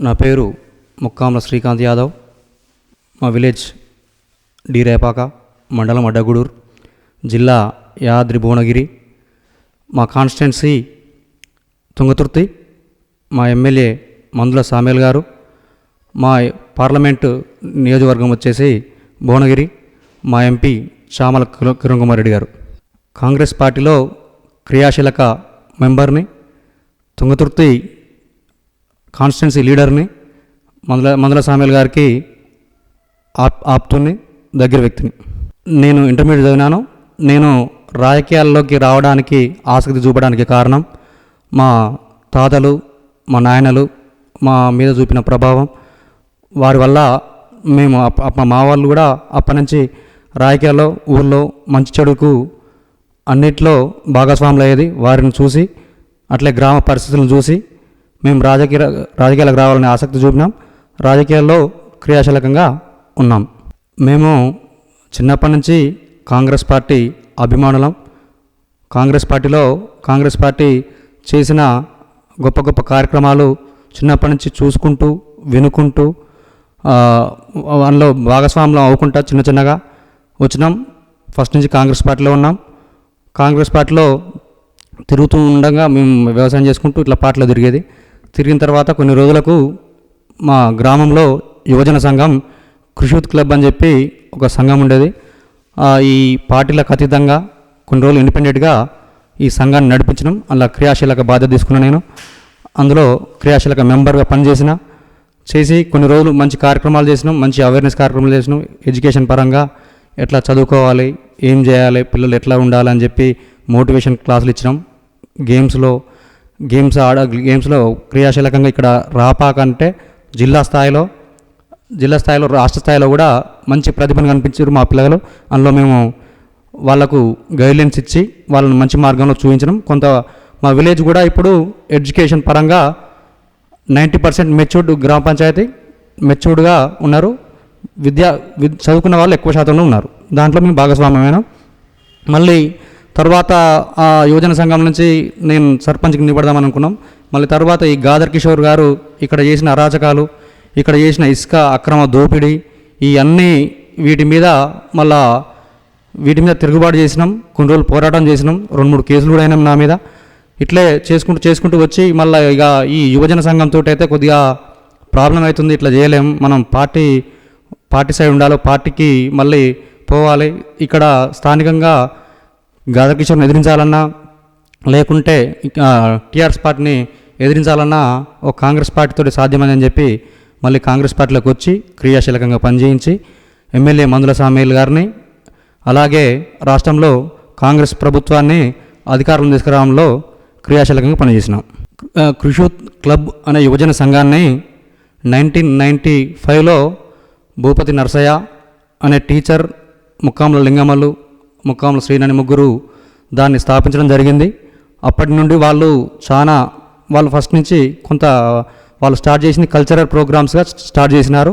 నా పేరు ముక్కాంల శ్రీకాంత్ యాదవ్. మా విలేజ్ డిరేపాక మండలం అడ్డగూడూరు జిల్లా యాద్రి భువనగిరి. మా కాన్స్టిట్యున్సీ తుంగతుర్తి. మా ఎమ్మెల్యే మందుల సామేల్ గారు. మా పార్లమెంటు నియోజకవర్గం వచ్చేసి భువనగిరి. మా ఎంపీ చామల కిరణ్ కుమార్ రెడ్డి గారు. కాంగ్రెస్ పార్టీలో క్రియాశీలక మెంబర్ని తుంగతుర్తి కాన్స్టెన్సీ లీడర్ని మందల మందల సామేల్ గారికి ఆప్ ఆప్తుని దగ్గర వ్యక్తిని. నేను ఇంటర్మీడియట్ చదివినాను. నేను రాజకీయాల్లోకి రావడానికి ఆసక్తి చూపడానికి కారణం మా తాతలు మా నాయనలు మా మీద చూపిన ప్రభావం. వారి వల్ల మేము అప్ప మా వాళ్ళు కూడా అప్పటి నుంచి రాజకీయాల్లో ఊళ్ళో మంచి చెడుకు అన్నిట్లో భాగస్వాములు అయ్యేది వారిని చూసి అట్లే గ్రామ పరిస్థితులను చూసి మేము రాజకీయ రాజకీయాలకు రావాలని ఆసక్తి చూపినాం. రాజకీయాల్లో క్రియాశీలకంగా ఉన్నాం. మేము చిన్నప్పటి నుంచి కాంగ్రెస్ పార్టీ అభిమానులం. కాంగ్రెస్ పార్టీలో కాంగ్రెస్ పార్టీ చేసిన గొప్ప గొప్ప కార్యక్రమాలు చిన్నప్పటి నుంచి చూసుకుంటూ వినుకుంటూ అందులో భాగస్వాములు అవ్వకుండా చిన్న చిన్నగా వచ్చినాం. ఫస్ట్ నుంచి కాంగ్రెస్ పార్టీలో ఉన్నాం. కాంగ్రెస్ పార్టీలో తిరుగుతూ ఉండగా మేము వ్యవసాయం చేసుకుంటూ ఇట్లా పార్టీలో తిరిగేది. తిరిగిన తర్వాత కొన్ని రోజులకు మా గ్రామంలో యువజన సంఘం కృషిత్ క్లబ్ అని చెప్పి ఒక సంఘం ఉండేది. ఈ పార్టీలకు అతీతంగా కొన్ని రోజులు ఇండిపెండెంట్గా ఈ సంఘాన్ని నడిపించడం అలా క్రియాశీలక బాధ్యత తీసుకున్నాను నేను. అందులో క్రియాశీలక మెంబర్గా పనిచేసిన చేసి కొన్ని రోజులు మంచి కార్యక్రమాలు చేసినాం మంచి అవేర్నెస్ కార్యక్రమాలు చేసినాం. ఎడ్యుకేషన్ పరంగా ఎట్లా చదువుకోవాలి ఏం చేయాలి పిల్లలు ఎట్లా ఉండాలి అని చెప్పి మోటివేషన్ క్లాసులు ఇచ్చినాం. గేమ్స్లో గేమ్స్ ఆడ గేమ్స్లో క్రియాశీలకంగా ఇక్కడ రాపాక అంటే జిల్లా స్థాయిలో జిల్లా స్థాయిలో రాష్ట్ర స్థాయిలో కూడా మంచి ప్రతిభను కనిపించారు మా పిల్లలు. అందులో మేము వాళ్ళకు గైడ్లైన్స్ ఇచ్చి వాళ్ళని మంచి మార్గంలో చూపించడం. కొంత మా విలేజ్ కూడా ఇప్పుడు ఎడ్యుకేషన్ పరంగా నైంటీ పర్సెంట్ మెచ్యూర్డ్ గ్రామ పంచాయతీ మెచ్యూర్డ్గా ఉన్నారు. విద్యా విద్ చదువుకున్న వాళ్ళు ఎక్కువ శాతంలో ఉన్నారు. దాంట్లో మేము భాగస్వామ్యమైన. మళ్ళీ తర్వాత ఆ యువజన సంఘం నుంచి నేను సర్పంచ్కి నిలబడదామని అనుకున్నాం. మళ్ళీ తర్వాత ఈ గాదర్ కిషోర్ గారు ఇక్కడ చేసిన అరాచకాలు ఇక్కడ చేసిన ఇసుక అక్రమ దోపిడీ ఈ అన్నీ వీటి మీద మళ్ళా వీటి మీద తిరుగుబాటు చేసినాం కొన్ని రోజులు పోరాటం చేసినాం రెండు మూడు కేసులు కూడా అయినాం నా మీద. ఇట్లే చేసుకుంటూ చేసుకుంటూ వచ్చి మళ్ళీ ఇక ఈ యువజన సంఘంతో అయితే కొద్దిగా ప్రాబ్లం అవుతుంది ఇట్లా చేయలేం. మనం పార్టీ పార్టీ సైడ్ ఉండాలి పార్టీకి మళ్ళీ పోవాలి. ఇక్కడ స్థానికంగా గాదకిషోర్ని ఎదిరించాలన్నా లేకుంటే టీఆర్ఎస్ పార్టీని ఎదిరించాలన్నా ఒక కాంగ్రెస్ పార్టీతో సాధ్యమని చెప్పి మళ్ళీ కాంగ్రెస్ పార్టీలోకి వచ్చి క్రియాశీలకంగా పనిచేయించి ఎమ్మెల్యే మందుల సామేల్ గారిని అలాగే రాష్ట్రంలో కాంగ్రెస్ ప్రభుత్వాన్ని అధికారంలో తీసుకురావడంలో క్రియాశీలకంగా పనిచేసినాం. కృషి క్లబ్ అనే యువజన సంఘాన్ని నైన్టీన్ నైంటీ ఫైవ్లో భూపతి నరసయ్య అనే టీచర్ ముక్కాముల లింగమల్లు ముక్కాముల శ్రీనని ముగ్గురు దాన్ని స్థాపించడం జరిగింది. అప్పటి నుండి వాళ్ళు చాలా వాళ్ళు ఫస్ట్ నుంచి కొంత వాళ్ళు స్టార్ట్ చేసిన కల్చరల్ ప్రోగ్రామ్స్గా స్టార్ట్ చేసినారు.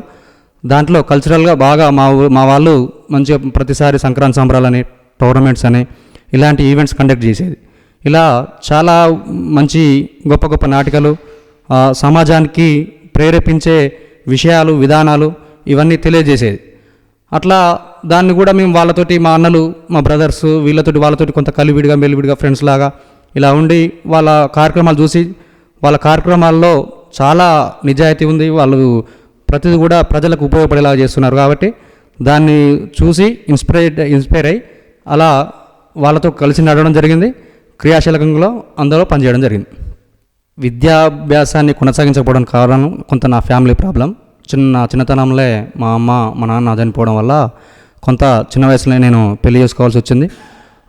దాంట్లో కల్చరల్గా బాగా మా మా వాళ్ళు మంచిగా ప్రతిసారి సంక్రాంతి సంబరాలని టోర్నమెంట్స్ అని ఇలాంటి ఈవెంట్స్ కండక్ట్ చేసేది. ఇలా చాలా మంచి గొప్ప గొప్ప నాటికలు సమాజానికి ప్రేరేపించే విషయాలు విధానాలు ఇవన్నీ తెలియజేసేది. అట్లా దాన్ని కూడా మేము వాళ్ళతోటి మా అన్నలు మా బ్రదర్స్ వీళ్ళతోటి వాళ్ళతోటి కొంత కలివిడిగా మెలివిడిగా ఫ్రెండ్స్ లాగా ఇలా ఉండి వాళ్ళ కార్యక్రమాలు చూసి వాళ్ళ కార్యక్రమాల్లో చాలా నిజాయితీ ఉంది. వాళ్ళు ప్రతిదీ కూడా ప్రజలకు ఉపయోగపడేలాగా చేస్తున్నారు కాబట్టి దాన్ని చూసి ఇన్స్పైర్ ఇన్స్పైర్ అయ్యి అలా వాళ్ళతో కలిసి నడవడం జరిగింది. క్రియాశీలకంలో అందరూ పనిచేయడం జరిగింది. విద్యాభ్యాసాన్ని కొనసాగించకపోవడానికి కారణం కొంత నా ఫ్యామిలీ ప్రాబ్లం చిన్న చిన్నతనంలో మా అమ్మ మా నాన్న చనిపోవడం వల్ల కొంత చిన్న వయసులో నేను పెళ్ళి చేసుకోవాల్సి వచ్చింది.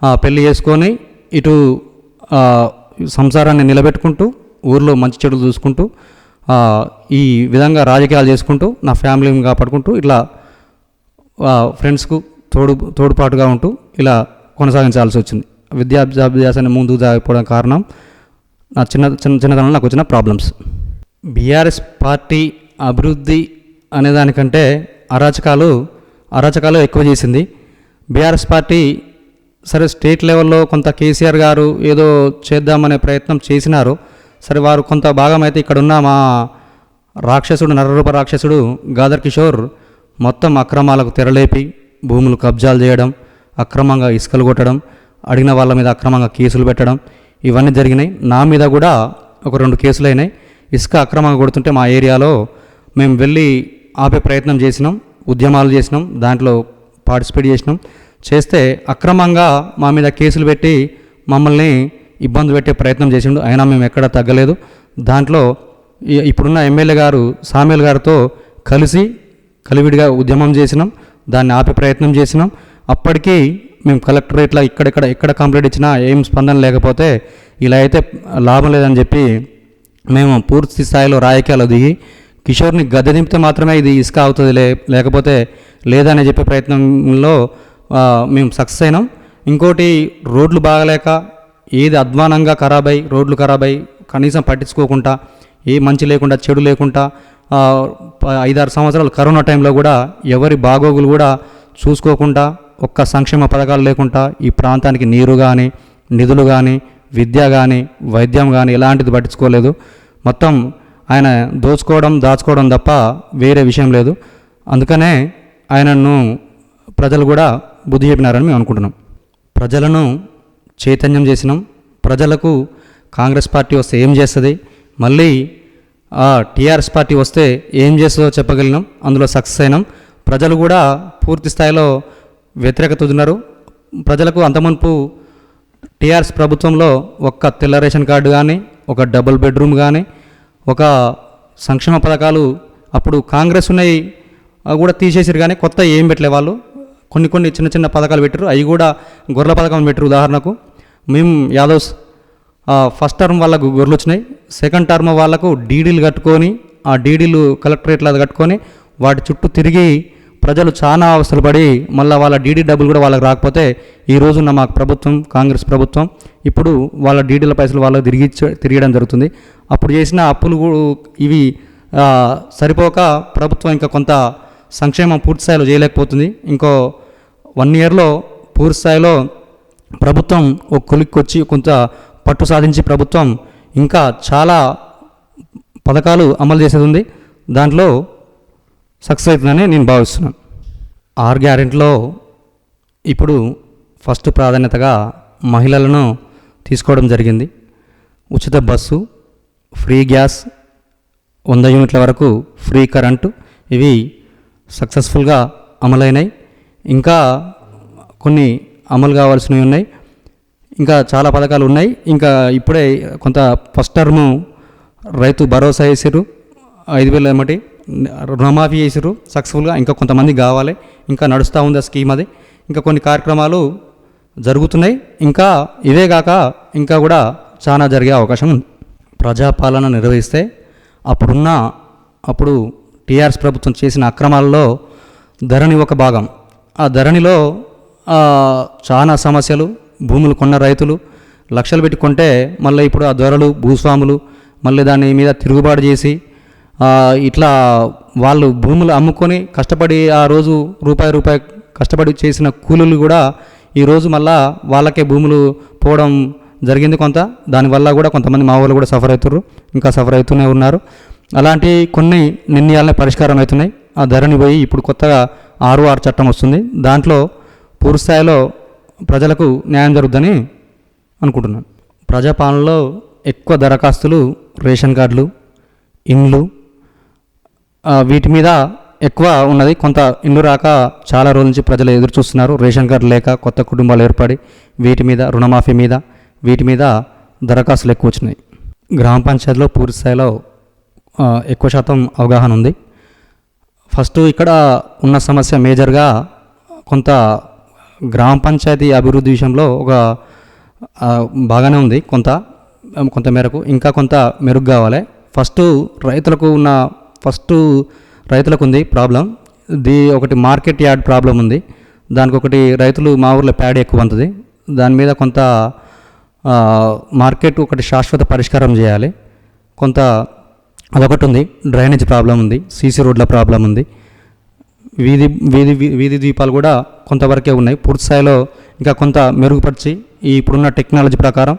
ఆ పెళ్ళి చేసుకొని ఇటు సంసారాన్ని నిలబెట్టుకుంటూ ఊర్లో మంచి చెడులు చూసుకుంటూ ఈ విధంగా రాజకీయాలు చేసుకుంటూ నా ఫ్యామిలీని కాపాడుకుంటూ ఇట్లా ఫ్రెండ్స్కు తోడు తోడుపాటుగా ఉంటూ ఇలా కొనసాగించాల్సి వచ్చింది. విద్యాభ్యాసాన్ని ముందుకు సాగిపోవడం కారణం నా చిన్న చిన్న చిన్నతనంలో నాకు వచ్చిన ప్రాబ్లమ్స్ బీఆర్ఎస్ పార్టీ అభివృద్ధి అనేదానికంటే అరాచకాలు అరాచకాలు ఎక్కువ చేసింది. బీఆర్ఎస్ పార్టీ సరే స్టేట్ లెవెల్లో కొంత కేసీఆర్ గారు ఏదో చేద్దామనే ప్రయత్నం చేసినారు. సరే వారు కొంత భాగం అయితే ఇక్కడున్న మా రాక్షసుడు నరరూప రాక్షసుడు గాదర్ కిషోర్ మొత్తం అక్రమాలకు తెరలేపి భూములు కబ్జాలు చేయడం అక్రమంగా ఇసుకలు కొట్టడం అడిగిన వాళ్ళ మీద అక్రమంగా కేసులు పెట్టడం ఇవన్నీ జరిగినాయి. నా మీద కూడా ఒక రెండు కేసులు అయినాయి. ఇసుక అక్రమంగా కొడుతుంటే మా ఏరియాలో మేము వెళ్ళి ఆపే ప్రయత్నం చేసినాం ఉద్యమాలు చేసినాం దాంట్లో పార్టిసిపేట్ చేసినాం. చేస్తే అక్రమంగా మా మీద కేసులు పెట్టి మమ్మల్ని ఇబ్బంది పెట్టే ప్రయత్నం చేసిండు. అయినా మేము ఎక్కడ తగ్గలేదు. దాంట్లో ఇప్పుడున్న ఎమ్మెల్యే గారు సామేల్ గారితో కలిసి కలివిడిగా ఉద్యమం చేసినాం. దాన్ని ఆపే ప్రయత్నం చేసినాం. అప్పటికీ మేము కలెక్టరేట్లో ఇక్కడెక్కడ ఎక్కడ కంప్లైంట్ ఇచ్చినా ఏం స్పందన లేకపోతే ఇలా అయితే లాభం లేదని చెప్పి మేము పూర్తి స్థాయిలో రాజకీయాలు దిగి కిషోర్ని గద్దె దింపితే మాత్రమే ఇది ఇసుక అవుతుంది లే లేకపోతే లేదని చెప్పే ప్రయత్నంలో మేము సక్సెస్ అయినాం. ఇంకోటి రోడ్లు బాగలేక ఏది అధ్వానంగా ఖరాబ్ అయి రోడ్లు ఖరాబ్ అయి కనీసం పట్టించుకోకుండా ఏ మంచి లేకుండా చెడు లేకుండా ఐదారు సంవత్సరాలు కరోనా టైంలో కూడా ఎవరి బాగోగులు కూడా చూసుకోకుండా ఒక్క సంక్షేమ పథకాలు లేకుండా ఈ ప్రాంతానికి నీరు కానీ నిధులు కానీ విద్య కానీ వైద్యం కానీ ఎలాంటిది పట్టించుకోలేదు. మొత్తం ఆయన దోచుకోవడం దాచుకోవడం తప్ప వేరే విషయం లేదు. అందుకనే ఆయనను ప్రజలు కూడా బుద్ధి చెప్పినారని మేము అనుకుంటున్నాం. ప్రజలను చైతన్యం చేసినాం. ప్రజలకు కాంగ్రెస్ పార్టీ వస్తే ఏం చేస్తుంది? మళ్ళీ ఆ టీఆర్ఎస్ పార్టీ వస్తే ఏం చేస్తుందో చెప్పగలిగినాం. అందులో సక్సెస్ అయినాం. ప్రజలు కూడా పూర్తి స్థాయిలో వ్యతిరేకత ఉన్నారు ప్రజలకు అంతమునుపు టీఆర్ఎస్ ప్రభుత్వంలో ఒక్క తెల్ల రేషన్ కార్డు కానీ ఒక డబుల్ బెడ్రూమ్ కానీ ఒక సంక్షేమ పథకాలు అప్పుడు కాంగ్రెస్ ఉన్నాయి అవి కూడా తీసేసారు కానీ కొత్త ఏం పెట్టలే వాళ్ళు. కొన్ని కొన్ని చిన్న చిన్న పథకాలు పెట్టారు అవి కూడా గొర్రెల పథకం పెట్టారు ఉదాహరణకు. మేము యాదవ్స్ ఫస్ట్ టర్మ్ వాళ్ళకు గొర్రెలు వచ్చినాయి. సెకండ్ టర్మ్ వాళ్ళకు డీడీలు కట్టుకొని ఆ డీడీలు కలెక్టరేట్లో అది కట్టుకొని వాటి చుట్టూ తిరిగి ప్రజలు చాలా అవసరపడి పడి మళ్ళీ వాళ్ళ డీడీ డబ్బులు కూడా వాళ్ళకి రాకపోతే ఈ రోజున మాకు ప్రభుత్వం కాంగ్రెస్ ప్రభుత్వం ఇప్పుడు వాళ్ళ డీడీల పైసలు వాళ్ళకి తిరిగి తిరగడం జరుగుతుంది. అప్పుడు చేసిన అప్పులు ఇవి సరిపోక ప్రభుత్వం ఇంకా కొంత సంక్షేమం పూర్తి స్థాయిలో చేయలేకపోతుంది. ఇంకో వన్ ఇయర్లో పూర్తి స్థాయిలో ప్రభుత్వం ఒక కొలిక్కొచ్చి కొంత పట్టు సాధించి ప్రభుత్వం ఇంకా చాలా పథకాలు అమలు చేసేది ఉంది. దాంట్లో సక్సెస్ అవుతుందని నేను భావిస్తున్నాను. ఆర్ గ్యారెంట్లో ఇప్పుడు ఫస్ట్ ప్రాధాన్యతగా మహిళలను తీసుకోవడం జరిగింది. ఉచిత బస్సు ఫ్రీ గ్యాస్ వంద యూనిట్ల వరకు ఫ్రీ కరెంటు ఇవి సక్సెస్ఫుల్గా అమలైనాయి. ఇంకా కొన్ని అమలు కావాల్సినవి ఉన్నాయి. ఇంకా చాలా పథకాలు ఉన్నాయి. ఇంకా ఇప్పుడే కొంత ఫస్ట్ టర్ము రైతు భరోసా వేసారు ఐదు వేలు ఏమటి రుణమాఫీ చేసారు సక్సెస్ఫుల్గా ఇంకా కొంతమంది కావాలి ఇంకా నడుస్తూ ఉంది ఆ స్కీమ్ అది. ఇంకా కొన్ని కార్యక్రమాలు జరుగుతున్నాయి ఇంకా ఇవే కాక ఇంకా కూడా చాలా జరిగే అవకాశం ఉంది. ప్రజాపాలన నిర్వహిస్తే అప్పుడున్న అప్పుడు టీఆర్ఎస్ ప్రభుత్వం చేసిన అక్రమాలలో ధరణి ఒక భాగం. ఆ ధరణిలో చాలా సమస్యలు భూములు కొన్న రైతులు లక్షలు పెట్టుకుంటే మళ్ళీ ఇప్పుడు ఆ ధరలు భూస్వాములు మళ్ళీ దాని మీద తిరుగుబాటు చేసి ఇట్లా వాళ్ళు భూములు అమ్ముకొని కష్టపడి ఆ రోజు రూపాయి రూపాయి కష్టపడి చేసిన కూలీలు కూడా ఈరోజు మళ్ళా వాళ్ళకే భూములు పోవడం జరిగింది కొంత. దానివల్ల కూడా కొంతమంది మా వాళ్ళు కూడా సఫర్ అవుతారు ఇంకా సఫర్ అవుతూనే ఉన్నారు. అలాంటి కొన్ని నిర్ణయాలనే పరిష్కారం అవుతున్నాయి. ఆ ధరని పోయి ఇప్పుడు కొత్తగా ఆరు ఆరు చట్టం వస్తుంది. దాంట్లో పూర్తిస్థాయిలో ప్రజలకు న్యాయం జరుగుతుందని అనుకుంటున్నాను. ప్రజాపాలనలో ఎక్కువ దరఖాస్తులు రేషన్ కార్డులు ఇండ్లు వీటి మీద ఎక్కువ ఉన్నది. కొంత ఇల్లు రాక చాలా రోజుల నుంచి ప్రజలు ఎదురు చూస్తున్నారు. రేషన్ కార్డు లేక కొత్త కుటుంబాలు ఏర్పడి వీటి మీద రుణమాఫీ మీద వీటి మీద దరఖాస్తులు ఎక్కువ వచ్చినాయి. గ్రామ పంచాయతీలో పూర్తి స్థాయిలో ఎక్కువ శాతం అవగాహన ఉంది. ఫస్ట్ ఇక్కడ ఉన్న సమస్య మేజర్గా కొంత గ్రామ పంచాయతీ అభివృద్ధి విషయంలో ఒక బాగానే ఉంది. కొంత కొంత మేరకు. ఇంకా కొంత మెరుగు కావాలి. ఫస్ట్ రైతులకు ఉన్న ఫస్ట్ రైతులకు ఉంది ప్రాబ్లం. దీ ఒకటి మార్కెట్ యార్డ్ ప్రాబ్లం ఉంది. దానికి ఒకటి రైతులు మా ఊర్లో ప్యాడ్ ఎక్కువ ఉంటుంది దాని మీద కొంత మార్కెట్ ఒకటి శాశ్వత పరిష్కారం చేయాలి. కొంత అదొకటి ఉంది డ్రైనేజ్ ప్రాబ్లం ఉంది. సీసీ రోడ్ల ప్రాబ్లం ఉంది. వీధి వీధి వీధి ద్వీపాలు కూడా కొంతవరకే ఉన్నాయి. పూర్తి స్థాయిలో ఇంకా కొంత మెరుగుపరిచి ఈ ఇప్పుడున్న టెక్నాలజీ ప్రకారం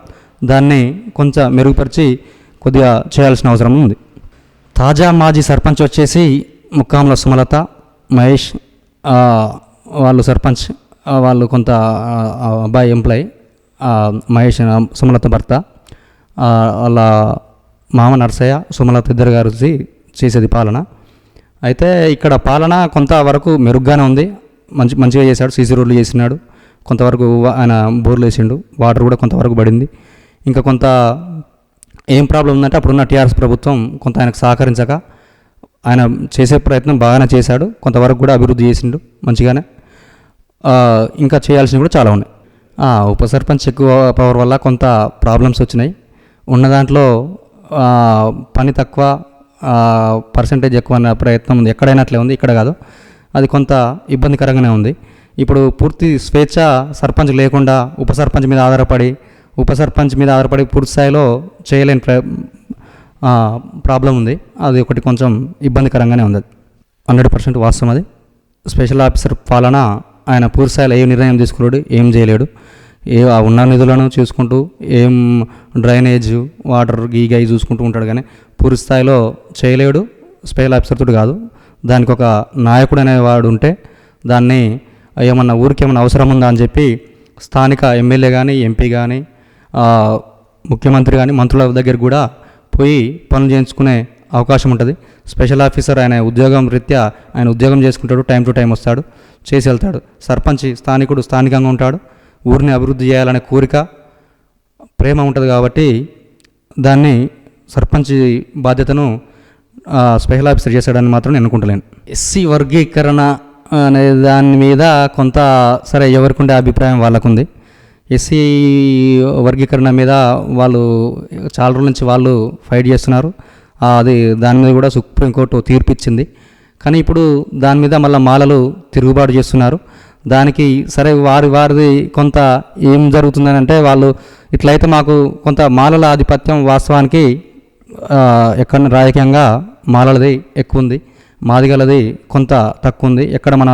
దాన్ని కొంచెం మెరుగుపరిచి కొద్దిగా చేయాల్సిన అవసరం ఉంది. తాజా మాజీ సర్పంచ్ వచ్చేసి ముక్కాముల సుమలత మహేష్ వాళ్ళు సర్పంచ్ వాళ్ళు కొంత అబ్బాయి ఎంప్లాయ్ మహేష్ సుమలత భర్త వాళ్ళ మామ నర్సయ్య సుమలత ఇద్దరు గారు చేసేది పాలన. అయితే ఇక్కడ పాలన కొంతవరకు మెరుగ్గానే ఉంది. మంచి మంచిగా చేశాడు సీసీ రోడ్లు చేసినాడు. కొంతవరకు ఆయన బోర్లు వేసిండు వాటర్ కూడా కొంతవరకు పడింది. ఇంకా కొంత ఏం ప్రాబ్లం ఉందంటే అప్పుడున్న టీఆర్ఎస్ ప్రభుత్వం కొంత ఆయనకు సహకరించక ఆయన చేసే ప్రయత్నం బాగానే చేశాడు. కొంతవరకు కూడా అభివృద్ధి చేసిండు మంచిగానే. ఇంకా చేయాల్సినవి కూడా చాలా ఉన్నాయి. ఉప సర్పంచ్ ఎక్కువ పవర్ వల్ల కొంత ప్రాబ్లమ్స్ వచ్చినాయి. ఉన్న దాంట్లో పని తక్కువ పర్సంటేజ్ ఎక్కువ అన్న ప్రయత్నం ఉంది. ఎక్కడైనా అట్లే ఉంది ఇక్కడ కాదు. అది కొంత ఇబ్బందికరంగానే ఉంది. ఇప్పుడు పూర్తి స్వేచ్ఛ సర్పంచ్ లేకుండా ఉప సర్పంచ్ మీద ఆధారపడి ఉప సర్పంచ్ మీద ఆధారపడి పూర్తి స్థాయిలో చేయలేని ప్ర ప్రాబ్లం ఉంది. అది ఒకటి కొంచెం ఇబ్బందికరంగానే ఉంది. హండ్రెడ్ పర్సెంట్ వాస్తవం అది. స్పెషల్ ఆఫీసర్ పాలన ఆయన పూర్తి స్థాయిలో ఏ నిర్ణయం తీసుకున్నాడు ఏం చేయలేడు. ఏ ఆ ఉన్న నిధులను చూసుకుంటూ ఏం డ్రైనేజ్ వాటర్ గీగా చూసుకుంటూ ఉంటాడు కానీ పూర్తి స్థాయిలో చేయలేడు. స్పెషల్ ఆఫీసర్ కాదు. దానికి ఒక నాయకుడు అనేవాడు ఉంటే దాన్ని ఏమన్నా ఊరికి ఏమన్నా అవసరం ఉందా అని చెప్పి స్థానిక ఎమ్మెల్యే కానీ ఎంపీ కానీ ముఖ్యమంత్రి కానీ మంత్రుల దగ్గర కూడా పోయి పనులు చేయించుకునే అవకాశం ఉంటుంది. స్పెషల్ ఆఫీసర్ ఆయన ఉద్యోగం రీత్యా ఆయన ఉద్యోగం చేసుకుంటాడు టైం టు టైం వస్తాడు చేసి వెళ్తాడు. సర్పంచ్ స్థానికుడు స్థానికంగా ఉంటాడు. ఊరిని అభివృద్ధి చేయాలనే కోరిక ప్రేమ ఉంటుంది కాబట్టి దాన్ని సర్పంచ్ బాధ్యతను స్పెషల్ ఆఫీసర్ చేశాడని మాత్రం నేను అనుకుంటలేను. ఎస్సీ వర్గీకరణ అనే దాని మీద కొంత సరే ఎవరికి ఉండే అభిప్రాయం వాళ్ళకుంది. ఎస్సీ వర్గీకరణ మీద వాళ్ళు చాలా రోజుల నుంచి వాళ్ళు ఫైట్ చేస్తున్నారు. అది దాని మీద కూడా సుప్రీంకోర్టు తీర్పు ఇచ్చింది కానీ ఇప్పుడు దాని మీద మళ్ళీ మాలలు తిరుగుబాటు చేస్తున్నారు. దానికి సరే వారి వారిది కొంత ఏం జరుగుతుందని అంటే వాళ్ళు ఇట్లయితే మాకు కొంత మాలల ఆధిపత్యం వాస్తవానికి ఎక్కడ రాజకీయంగా మాలలది ఎక్కువ ఉంది మాదిగలది కొంత తక్కువ ఉంది ఎక్కడ మన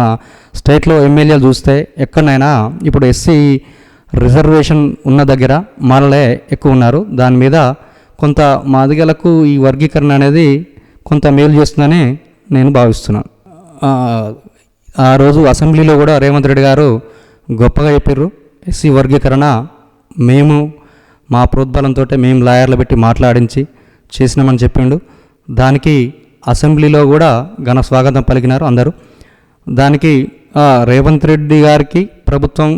స్టేట్లో ఎమ్మెల్యేలు చూస్తే ఎక్కడనైనా ఇప్పుడు ఎస్సీ రిజర్వేషన్ ఉన్న దగ్గర మాలలే ఎక్కువ ఉన్నారు. దాని మీద కొంత మాదిగలకు ఈ వర్గీకరణ అనేది కొంత మేలు చేస్తుందని నేను భావిస్తున్నాను ఆ, రోజు అసెంబ్లీలో కూడా రేవంత్ రెడ్డి గారు గొప్పగా చెప్పారు ఎస్సీ వర్గీకరణ మేము మా ప్రోద్బలంతో మేము లాయర్లు పెట్టి మాట్లాడించి చేసినామని చెప్పిండు. దానికి అసెంబ్లీలో కూడా ఘన స్వాగతం పలికినారు అందరూ. దానికి రేవంత్ రెడ్డి గారికి ప్రభుత్వం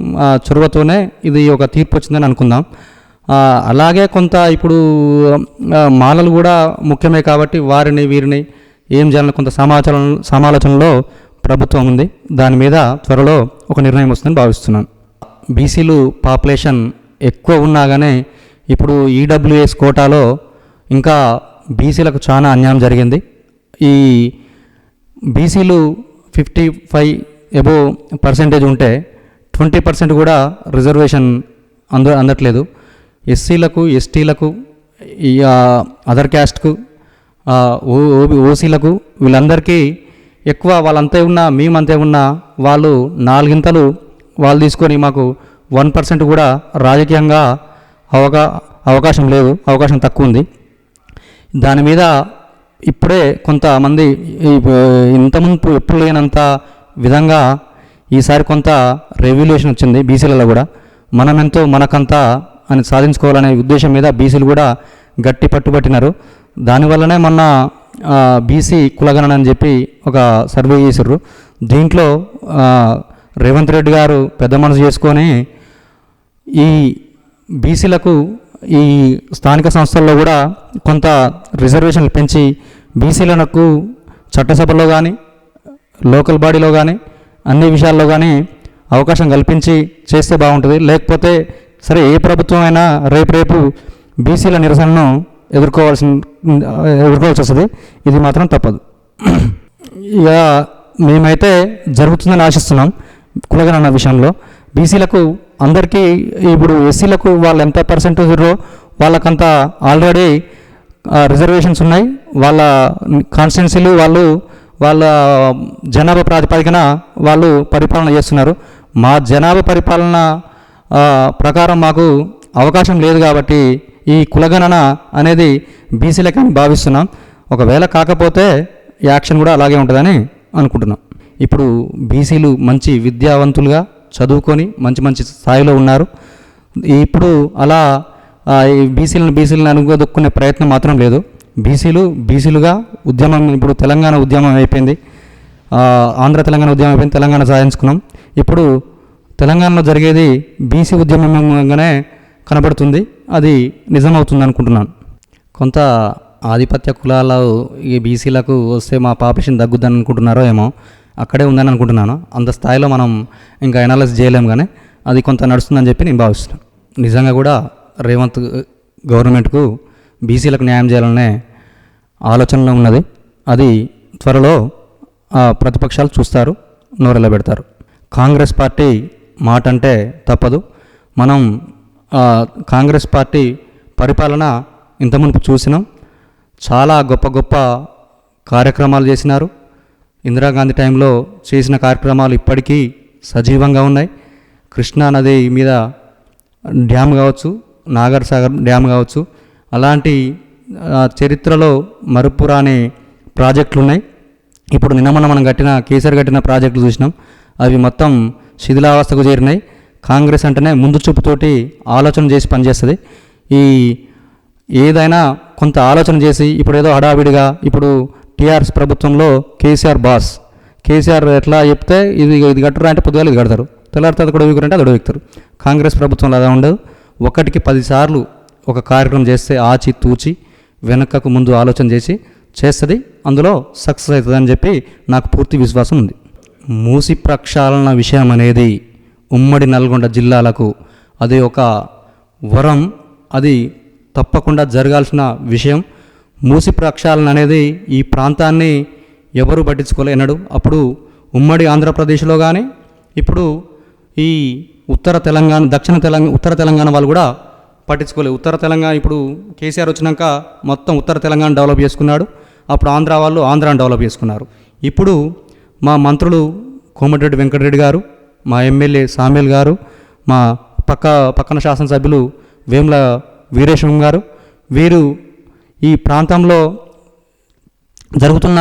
చొరవతోనే ఇది ఒక తీర్పు వచ్చిందని అనుకుందాం. అలాగే కొంత ఇప్పుడు మాలలు కూడా ముఖ్యమే కాబట్టి వారిని వీరిని ఏం చేయాలని కొంత సమాచారం సమాలోచనలో ప్రభుత్వం ఉంది. దాని మీద త్వరలో ఒక నిర్ణయం వస్తుందని భావిస్తున్నాను. బీసీలు పాపులేషన్ ఎక్కువ ఉన్నా కానీ ఇప్పుడు ఈడబ్ల్యూఎస్ కోటాలో ఇంకా బీసీలకు చాలా అన్యాయం జరిగింది. ఈ బీసీలు ఫిఫ్టీ ఫైవ్ ఎబో పర్సెంటేజ్ ఉంటే ట్వంటీ పర్సెంట్ కూడా రిజర్వేషన్ అంద అందట్లేదు. ఎస్సీలకు ఎస్టీలకు ఈ అదర్ క్యాస్ట్కు ఓసీలకు వీళ్ళందరికీ ఎక్కువ వాళ్ళంతే ఉన్నా మేమంతే ఉన్నా వాళ్ళు నాలుగింతలు వాళ్ళు తీసుకొని మాకు వన్ పర్సెంట్ కూడా రాజకీయంగా అవకా అవకాశం లేదు అవకాశం తక్కువ ఉంది. దాని మీద ఇప్పుడే కొంతమంది ఈ- ఇంతకుముందు ఎప్పుడు లేనంత విధంగా ఈసారి కొంత రెవల్యూషన్ వచ్చింది బీసీలలో కూడా. మనమెంతో మనకంతా అని సాధించుకోవాలనే ఉద్దేశం మీద బీసీలు కూడా గట్టి పట్టుబట్టినారు. దానివల్లనే మొన్న బీసీ కులగణన అని చెప్పి ఒక సర్వే చేసారు దీంట్లో రేవంత్ రెడ్డి గారు పెద్ద మనసు చేసుకొని ఈ బీసీలకు ఈ స్థానిక సంస్థల్లో కూడా కొంత రిజర్వేషన్లు పెంచి బీసీలకు చట్టసభలో కానీ లోకల్ బాడీలో కానీ అన్ని విషయాల్లో కానీ అవకాశం కల్పించి చేస్తే బాగుంటుంది. లేకపోతే సరే ఏ ప్రభుత్వం అయినా రేపు రేపు బీసీల నిరసనను ఎదుర్కోవాల్సి ఎదుర్కోవాల్సి వస్తుంది. ఇది మాత్రం తప్పదు. ఇక మేమైతే జరుగుతుందని ఆశిస్తున్నాం కులగణన విషయంలో. బీసీలకు అందరికీ ఇప్పుడు ఎస్సీలకు వాళ్ళు ఎంత పర్సెంటేజ్ ఉన్నారో వాళ్ళకంత ఆల్రెడీ రిజర్వేషన్స్ ఉన్నాయి. వాళ్ళ కాన్స్టిట్యున్సీలు వాళ్ళు వాళ్ళ జనాభా ప్రాతిపదికన వాళ్ళు పరిపాలన చేస్తున్నారు. మా జనాభా పరిపాలన ప్రకారం మాకు అవకాశం లేదు కాబట్టి ఈ కులగణన అనేది బీసీలకని భావిస్తున్నాం. ఒకవేళ కాకపోతే యాక్షన్ కూడా అలాగే ఉంటుందని అనుకుంటున్నాం. ఇప్పుడు బీసీలు మంచి విద్యావంతులుగా చదువుకొని మంచి మంచి స్థాయిలో ఉన్నారు. ఇప్పుడు అలా ఈ బీసీలను బీసీలను అనుగదొక్కునే ప్రయత్నం మాత్రం లేదు. బీసీలు బీసీలుగా ఉద్యమం ఇప్పుడు తెలంగాణ ఉద్యమం అయిపోయింది. ఆంధ్ర తెలంగాణ ఉద్యమం అయిపోయింది తెలంగాణ సాధించుకున్నాం. ఇప్పుడు తెలంగాణలో జరిగేది బీసీ ఉద్యమంగానే కనబడుతుంది. అది నిజమవుతుంది అనుకుంటున్నాను. కొంత ఆధిపత్య కులాలు ఈ బీసీలకు వస్తే మా పాపేషన్ తగ్గుద్దని అనుకుంటున్నారో ఏమో అక్కడే ఉందని అనుకుంటున్నాను. అంత స్థాయిలో మనం ఇంకా ఎనాలిస్ చేయలేము కానీ అది కొంత నడుస్తుందని చెప్పి నేను భావిస్తున్నాను. నిజంగా కూడా రేవంత్ గవర్నమెంట్కు బీసీలకు న్యాయం చేయాలనే ఆలోచనలో ఉన్నది. అది త్వరలో ప్రతిపక్షాలు చూస్తారు నోరెల పెడతారు. కాంగ్రెస్ పార్టీ మాట అంటే తప్పదు. మనం కాంగ్రెస్ పార్టీ పరిపాలన ఇంత మునుపు చూసినాం. చాలా గొప్ప గొప్ప కార్యక్రమాలు చేసినారు. ఇందిరాగాంధీ టైంలో చేసిన కార్యక్రమాలు ఇప్పటికీ సజీవంగా ఉన్నాయి. కృష్ణా నది మీద డ్యామ్ కావచ్చు నాగర్ సాగర్ డ్యామ్ కావచ్చు అలాంటి ఆ, చరిత్రలో మరుపురాని ప్రాజెక్టులు ఉన్నాయి ఇప్పుడు నిన్న మనం కట్టిన కేసీఆర్ కట్టిన ప్రాజెక్టులు చూసినాం. అవి మొత్తం శిథిలావస్థకు చేరినాయి. కాంగ్రెస్ అంటేనే ముందు చూపుతోటి ఆలోచన చేసి పనిచేస్తుంది. ఈ ఏదైనా కొంత ఆలోచన చేసి ఇప్పుడు ఏదో హడావిడిగా ఇప్పుడు టీఆర్ఎస్ ప్రభుత్వంలో కేసీఆర్ బాస్. కేసీఆర్ ఎట్లా చెప్తే ఇది ఇది కట్టరా అంటే పొద్దుగాల ఇది కడతారు. తెల్లారితే అది కూడా వీకురంటే అది కూడా కాంగ్రెస్ ప్రభుత్వంలో అలా ఉండదు. ఒకటికి పదిసార్లు ఒక కార్యక్రమం చేస్తే ఆచి తూచి వెనకకు ముందు ఆలోచన చేసి చేస్తుంది. అందులో సక్సెస్ అవుతుందని చెప్పి నాకు పూర్తి విశ్వాసం ఉంది. మూసి ప్రక్షాళన విషయం అనేది ఉమ్మడి నల్గొండ జిల్లాలకు అది ఒక వరం అది తప్పకుండా జరగాల్సిన విషయం. మూసి ప్రక్షాళన అనేది ఈ ప్రాంతాన్ని ఎవరు పట్టించుకోలేనడు అప్పుడు ఉమ్మడి ఆంధ్రప్రదేశ్లో కానీ ఇప్పుడు ఈ ఉత్తర తెలంగాణ దక్షిణ తెలంగాణ ఉత్తర తెలంగాణ వాళ్ళు కూడా పట్టించుకోలేదు. ఉత్తర తెలంగాణ ఇప్పుడు కేసీఆర్ వచ్చినాక మొత్తం ఉత్తర తెలంగాణ డెవలప్ చేసుకున్నాడు. అప్పుడు ఆంధ్ర వాళ్ళు ఆంధ్రాను డెవలప్ చేసుకున్నారు. ఇప్పుడు మా మంత్రులు కోమటిరెడ్డి వెంకటరెడ్డి గారు మా ఎమ్మెల్యే సామేల్ గారు మా పక్క పక్కన శాసనసభ్యులు వేముల వీరేశం గారు వీరు ఈ ప్రాంతంలో జరుగుతున్న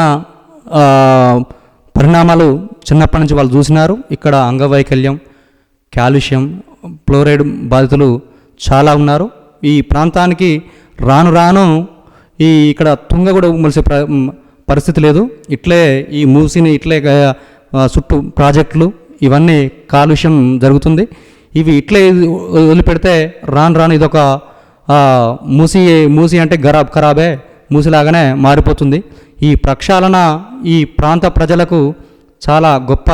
పరిణామాలు చిన్నప్పటి నుంచి వాళ్ళు చూసినారు. ఇక్కడ అంగవైకల్యం కాలుష్యం ఫ్లోరైడ్ బాధితులు చాలా ఉన్నారు. ఈ ప్రాంతానికి రాను రాను ఈ ఇక్కడ తుంగ కూడా మలిసే ప్ర పరిస్థితి లేదు. ఇట్లే ఈ మూసిని ఇట్లే చుట్టూ ప్రాజెక్టులు ఇవన్నీ కాలుష్యం జరుగుతుంది. ఇవి ఇట్లే వదిలిపెడితే రాను రాను ఇదొక మూసి మూసి అంటే ఖరాబ్ ఖరాబే మూసిలాగానే మారిపోతుంది. ఈ ప్రక్షాళన ఈ ప్రాంత ప్రజలకు చాలా గొప్ప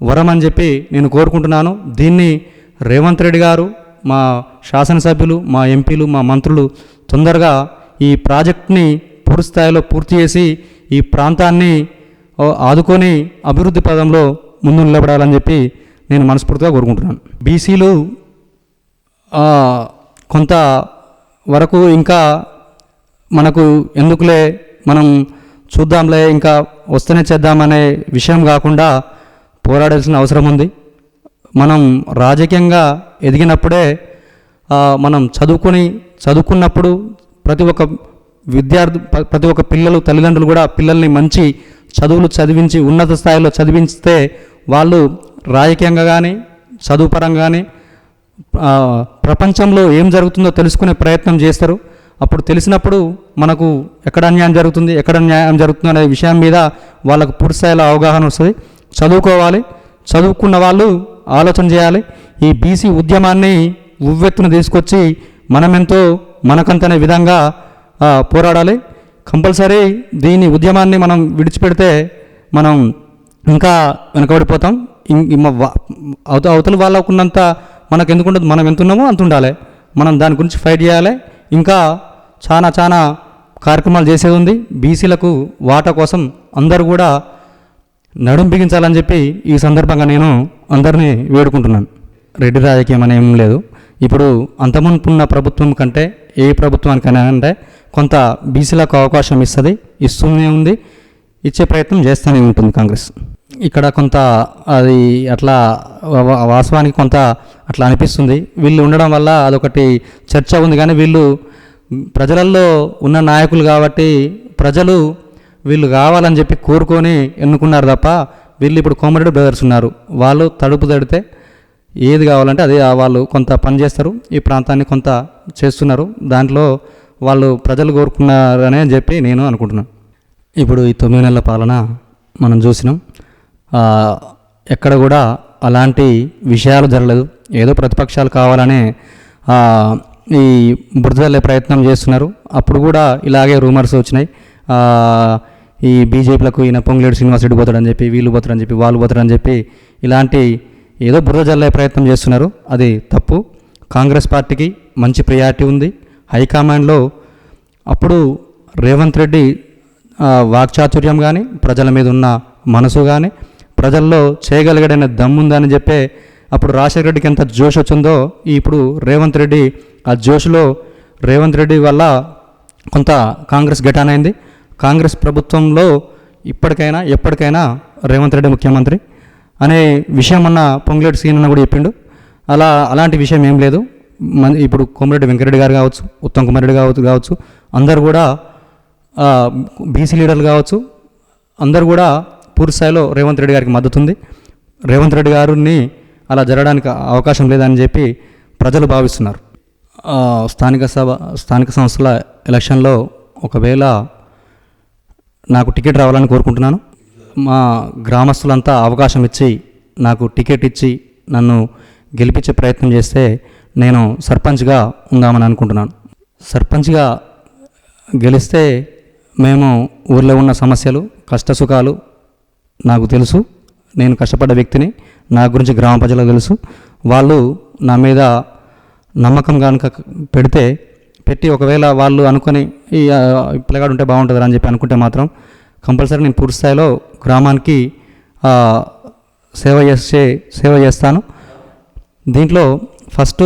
వరం అని చెప్పి నేను కోరుకుంటున్నాను. దీన్ని రేవంత్ రెడ్డి గారు మా శాసనసభ్యులు మా ఎంపీలు మా మంత్రులు తొందరగా ఈ ప్రాజెక్ట్ని పూర్తి స్థాయిలో పూర్తి చేసి ఈ ప్రాంతాన్ని ఆదుకొని అభివృద్ధి పదంలో ముందు నిలబడాలని చెప్పి నేను మనస్ఫూర్తిగా కోరుకుంటున్నాను. బీసీలు కొంత వరకు ఇంకా మనకు ఎందుకులే మనం చూద్దాంలే ఇంకా వస్తేనే చేద్దామనే విషయం కాకుండా పోరాడాల్సిన అవసరం ఉంది. మనం రాజకీయంగా ఎదిగినప్పుడే మనం చదువుకొని చదువుకున్నప్పుడు ప్రతి ఒక్క విద్యార్థి ప్రతి ఒక్క పిల్లలు తల్లిదండ్రులు కూడా పిల్లల్ని మంచి చదువులు చదివించి ఉన్నత స్థాయిలో చదివిస్తే వాళ్ళు రాజకీయంగా కానీ చదువు పరంగా కానీ ప్రపంచంలో ఏం జరుగుతుందో తెలుసుకునే ప్రయత్నం చేస్తారు. అప్పుడు తెలిసినప్పుడు మనకు ఎక్కడ అన్యాయం జరుగుతుంది ఎక్కడ న్యాయం జరుగుతుంది అనే విషయం మీద వాళ్ళకు పూర్తి స్థాయిలో అవగాహన వస్తుంది. చదువుకోవాలి. చదువుకున్న వాళ్ళు ఆలోచన చేయాలి. ఈ బీసీ ఉద్యమాన్ని ఉవ్వెత్తున తీసుకొచ్చి మనమెంతో మనకంతనే విధంగా పోరాడాలి. కంపల్సరీ దీని ఉద్యమాన్ని మనం విడిచిపెడితే మనం ఇంకా వెనకబడిపోతాం. అవత అవతల వాళ్ళకు ఉన్నంత మనకు ఎందుకు ఉండదు మనం ఎంత ఉన్నామో అంత ఉండాలి మనం దాని గురించి ఫైట్ చేయాలి. ఇంకా చాలా చాలా కార్యక్రమాలు చేసేది ఉంది. బీసీలకు వాటా కోసం అందరూ కూడా నడుం బిగించాలని చెప్పి ఈ సందర్భంగా నేను అందరినీ వేడుకుంటున్నాను. రెడ్డి రాజకీయం అని ఏం లేదు. ఇప్పుడు అంతమునుపున్న ప్రభుత్వం కంటే ఏ ప్రభుత్వానికైనా అంటే కొంత బీసీలకు అవకాశం ఇస్తుంది ఇస్తూనే ఉంది ఇచ్చే ప్రయత్నం చేస్తూనే ఉంటుంది కాంగ్రెస్. ఇక్కడ కొంత అది అట్లా వా- వాస్తవానికి కొంత అట్లా అనిపిస్తుంది. వీళ్ళు ఉండడం వల్ల అదొకటి చర్చ ఉంది కానీ వీళ్ళు ప్రజలలో ఉన్న నాయకులు కాబట్టి ప్రజలు వీళ్ళు కావాలని చెప్పి కోరుకొని ఎన్నుకున్నారు తప్ప వీళ్ళు ఇప్పుడు కోమరెడ్డి బ్రదర్స్ ఉన్నారు. వాళ్ళు తడుపు తడితే ఏది కావాలంటే అది వాళ్ళు కొంత పని చేస్తారు. ఈ ప్రాంతాన్ని కొంత చేస్తున్నారు. దాంట్లో వాళ్ళు ప్రజలు కోరుకున్నారనే చెప్పి నేను అనుకుంటున్నాను. ఇప్పుడు ఈ తొమ్మిది నెలల పాలన మనం చూసినాం. ఎక్కడ కూడా అలాంటి విషయాలు జరగలేదు. ఏదో ప్రతిపక్షాలు కావాలనే ఈ బురదల్లే ప్రయత్నం చేస్తున్నారు. అప్పుడు కూడా ఇలాగే రూమర్స్ వచ్చినాయి. ఈ బీజేపీలకు ఈయన పొంగులేడు శ్రీనివాస్ రెడ్డి పోతాడని చెప్పి వీళ్ళు పోతారని చెప్పి వాళ్ళు పోతారని చెప్పి ఇలాంటి ఏదో బురద జల్లే ప్రయత్నం చేస్తున్నారు. అది తప్పు. కాంగ్రెస్ పార్టీకి మంచి ప్రియారిటీ ఉంది. హైకమాండ్లో అప్పుడు రేవంత్ రెడ్డి వాక్చాతుర్యం కానీ ప్రజల మీద ఉన్న మనసు కానీ ప్రజల్లో చేయగలిగాడనే దమ్ముందని చెప్పే అప్పుడు రాజశేఖర రెడ్డికి ఎంత జోష్ వచ్చిందో ఇప్పుడు రేవంత్ రెడ్డి ఆ జోష్లో రేవంత్ రెడ్డి వల్ల కొంత కాంగ్రెస్ గెటాన్ అయింది కాంగ్రెస్ ప్రభుత్వంలో ఇప్పటికైనా ఎప్పటికైనా రేవంత్ రెడ్డి ముఖ్యమంత్రి. అనే విషయం అన్న పొంగులేటి సీనన్న కూడా చెప్పిండు. అలా అలాంటి విషయం ఏం లేదు. మన ఇప్పుడు కోమరెడ్డి వెంకరెడ్డి గారు కావచ్చు ఉత్తమ్ కుమార్ రెడ్డి కావచ్చు కావచ్చు అందరు కూడా బీసీ లీడర్లు కావచ్చు అందరు కూడా పూర్తి స్థాయిలో రేవంత్ రెడ్డి గారికి మద్దతు ఉంది. రేవంత్ రెడ్డి గారిని అలా జరగడానికి అవకాశం లేదని చెప్పి ప్రజలు భావిస్తున్నారు. స్థానిక సభ స్థానిక సంస్థల ఎలక్షన్లో ఒకవేళ నాకు టికెట్ రావాలని కోరుకుంటున్నాను. మా గ్రామస్తులంతా అవకాశం ఇచ్చి నాకు టికెట్ ఇచ్చి నన్ను గెలిపించే ప్రయత్నం చేస్తే నేను సర్పంచ్గా ఉందామని అనుకుంటున్నాను. సర్పంచ్గా గెలిస్తే మేము ఊర్లో ఉన్న సమస్యలు కష్టసుఖాలు నాకు తెలుసు. నేను కష్టపడ్డ వ్యక్తిని నా గురించి గ్రామ ప్రజలకు తెలుసు. వాళ్ళు నా మీద నమ్మకం కనుక పెడితే పెట్టి ఒకవేళ వాళ్ళు అనుకొని ఈ పిల్లగాడు ఉంటే బాగుంటుందని అని చెప్పి అనుకుంటే మాత్రం కంపల్సరీ నేను పూర్తి స్థాయిలో గ్రామానికి సేవ చేసే సేవ చేస్తాను. దీంట్లో ఫస్ట్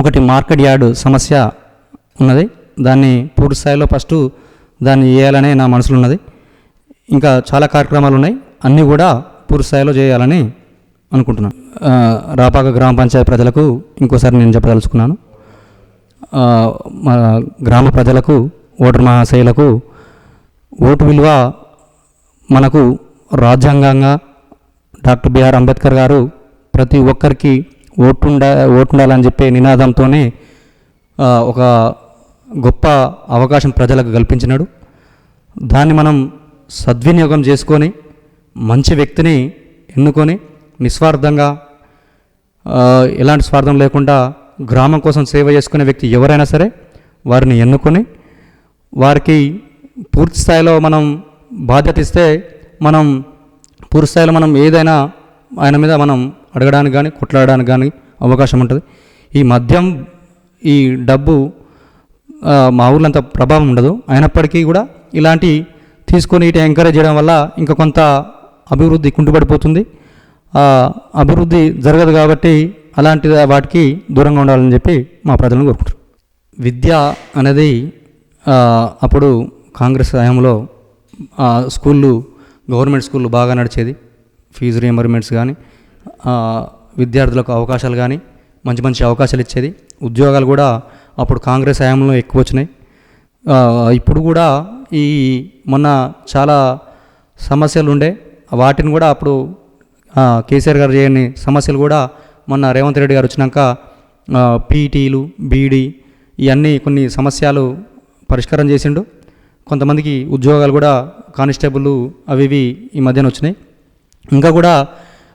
ఒకటి మార్కెట్ యార్డ్ సమస్య ఉన్నది. దాన్ని పూర్తి స్థాయిలో ఫస్ట్ దాన్ని చేయాలనే నా మనసులో ఉన్నది. ఇంకా చాలా కార్యక్రమాలు ఉన్నాయి. అన్నీ కూడా పూర్తి స్థాయిలో చేయాలని అనుకుంటున్నాను. రాపాక గ్రామ పంచాయతీ ప్రజలకు ఇంకోసారి నేను చెప్పదలుచుకున్నాను. మా గ్రామ ప్రజలకు ఓటర్ మహాశయులకు ఓటు విలువ మనకు రాజ్యాంగంగా డాక్టర్ బిఆర్ అంబేద్కర్ గారు ప్రతి ఒక్కరికి ఓటుండ ఓటుండాలని చెప్పే నినాదంతోనే ఒక గొప్ప అవకాశం ప్రజలకు కల్పించినాడు. దాన్ని మనం సద్వినియోగం చేసుకొని మంచి వ్యక్తిని ఎన్నుకొని నిస్వార్థంగా ఎలాంటి స్వార్థం లేకుండా గ్రామం కోసం సేవ చేసుకునే వ్యక్తి ఎవరైనా సరే వారిని ఎన్నుకొని వారికి పూర్తి స్థాయిలో మనం బాధ్యత ఇస్తే మనం పూర్తి స్థాయిలో మనం ఏదైనా ఆయన మీద మనం అడగడానికి కానీ కొట్లాడడానికి కానీ అవకాశం ఉంటుంది. ఈ మద్యం ఈ డబ్బు మా ఊళ్ళో అంత ప్రభావం ఉండదు. అయినప్పటికీ కూడా ఇలాంటి తీసుకొని ఇటు ఎంకరేజ్ చేయడం వల్ల ఇంకా కొంత అభివృద్ధి కుంటుపడిపోతుంది అభివృద్ధి జరగదు కాబట్టి అలాంటి వాటికి దూరంగా ఉండాలని చెప్పి మా ప్రజలను కోరుకుంటారు విద్య అనేది అప్పుడు కాంగ్రెస్ హయాంలో స్కూళ్ళు గవర్నమెంట్ స్కూళ్ళు బాగా నడిచేది. ఫీజు రియంబర్మెంట్స్ కానీ విద్యార్థులకు అవకాశాలు కానీ మంచి మంచి అవకాశాలు ఇచ్చేది. ఉద్యోగాలు కూడా అప్పుడు కాంగ్రెస్ హయాంలో ఎక్కువ వచ్చినాయి. ఇప్పుడు కూడా ఈ మొన్న చాలా సమస్యలు ఉండే. వాటిని కూడా అప్పుడు కేసీఆర్ గారు చేయని సమస్యలు కూడా మొన్న రేవంత్ రెడ్డి గారు వచ్చినాక పీటీలు బీడీ ఇవన్నీ కొన్ని సమస్యలు పరిష్కారం చేసిండు. కొంతమందికి ఉద్యోగాలు కూడా కానిస్టేబుల్ అవి ఇవి ఈ మధ్యన వచ్చినాయి. ఇంకా కూడా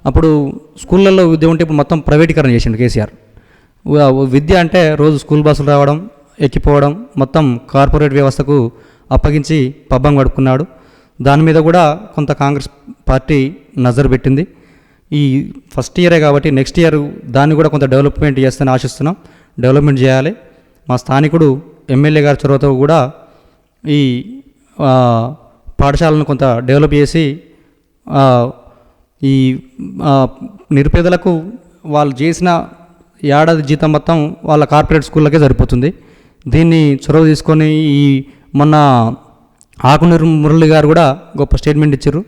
అప్పుడు స్కూళ్ళల్లో విద్య ఉంటే ఇప్పుడు మొత్తం ప్రైవేటీకరణ చేసిండు కేసీఆర్. విద్య అంటే రోజు స్కూల్ బస్సులు రావడం ఎక్కిపోవడం మొత్తం కార్పొరేట్ వ్యవస్థకు అప్పగించి పబ్బం గడుపుకున్నాడు దాని మీద కూడా కొంత కాంగ్రెస్ పార్టీ నజర్ పెట్టింది. ఈ ఫస్ట్ ఇయరే కాబట్టి నెక్స్ట్ ఇయర్ దాన్ని కూడా కొంత డెవలప్మెంట్ చేస్తని ఆశిస్తున్నాం. డెవలప్మెంట్ చేయాలి. మా స్థానికుడు ఎమ్మెల్యే గారి చొరవతో కూడా ఈ పాఠశాలను కొంత డెవలప్ చేసి ఈ నిరుపేదలకు వాళ్ళు చేసిన ఏడాది జీతం మొత్తం వాళ్ళ కార్పొరేట్ స్కూళ్ళకే సరిపోతుంది. దీన్ని చొరవ తీసుకొని ఈ మొన్న ఆకునూరు మురళి గారు కూడా గొప్ప స్టేట్మెంట్ ఇచ్చారు.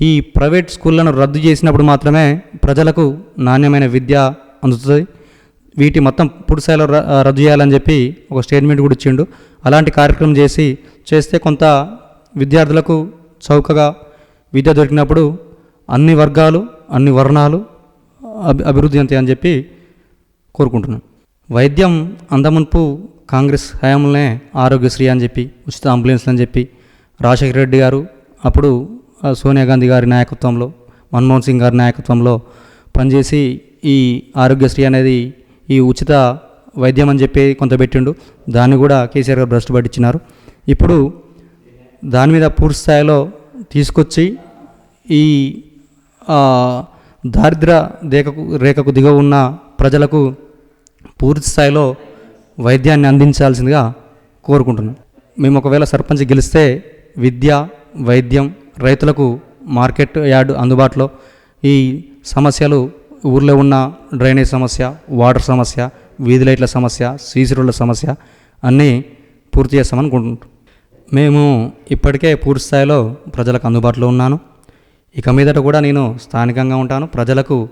ఈ ప్రైవేట్ స్కూళ్ళను రద్దు చేసినప్పుడు మాత్రమే ప్రజలకు నాణ్యమైన విద్య అందుతుంది. వీటి మొత్తం పురుసాయిలో రద్దు చేయాలని చెప్పి ఒక స్టేట్మెంట్ కూడా ఇచ్చిండు. అలాంటి కార్యక్రమం చేసి చేస్తే కొంత విద్యార్థులకు చౌకగా విద్య దొరికినప్పుడు అన్ని వర్గాలు అన్ని వర్ణాలు అభి అభివృద్ధి అంతే అని చెప్పి కోరుకుంటున్నాను వైద్యం అందమునుపు కాంగ్రెస్ హయాంలోనే ఆరోగ్యశ్రీ అని చెప్పి ఉచిత అంబులెన్స్లు అని చెప్పి రాజశేఖర రెడ్డి గారు అప్పుడు సోనియా గాంధీ గారి నాయకత్వంలో మన్మోహన్ సింగ్ గారి నాయకత్వంలో పనిచేసి ఈ ఆరోగ్యశ్రీ అనేది ఈ ఉచిత వైద్యం అని చెప్పి కొంత పెట్టిండు. దాన్ని కూడా కేసీఆర్ గారు భ్రష్టు పట్టించినారు. ఇప్పుడు దాని మీద పూర్తి స్థాయిలో తీసుకొచ్చి ఈ దారిద్ర రేఖకు రేఖకు దిగువ ఉన్న ప్రజలకు పూర్తి స్థాయిలో వైద్యాన్ని అందించాల్సిందిగా కోరుకుంటున్నాను మేము ఒకవేళ సర్పంచ్ గెలిస్తే విద్య వైద్యం రైతులకు మార్కెట్ యార్డ్ అందుబాటులో. ఈ సమస్యలు ఊర్లో ఉన్న డ్రైనేజ్ సమస్య వాటర్ సమస్య వీధి లైట్ల సమస్య సీసీ రోడ్ల సమస్య అన్నీ పూర్తి చేస్తామనుకుంటున్నాం మేము ఇప్పటికే పూర్తి స్థాయిలో ప్రజలకు అందుబాటులో ఉన్నాను. ఇక మీదట కూడా నేను స్థానికంగా ఉంటాను. ప్రజలకు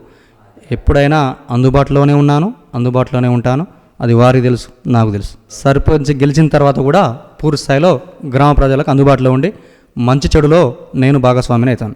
ఎప్పుడైనా అందుబాటులోనే ఉన్నాను అందుబాటులోనే ఉంటాను. అది వారికి తెలుసు నాకు తెలుసు. సర్పంచ్ గెలిచిన తర్వాత కూడా పూర్తి స్థాయిలో గ్రామ ప్రజలకు అందుబాటులో ఉండి మంచి చెడులో నేను భాగస్వామిని అవుతాను.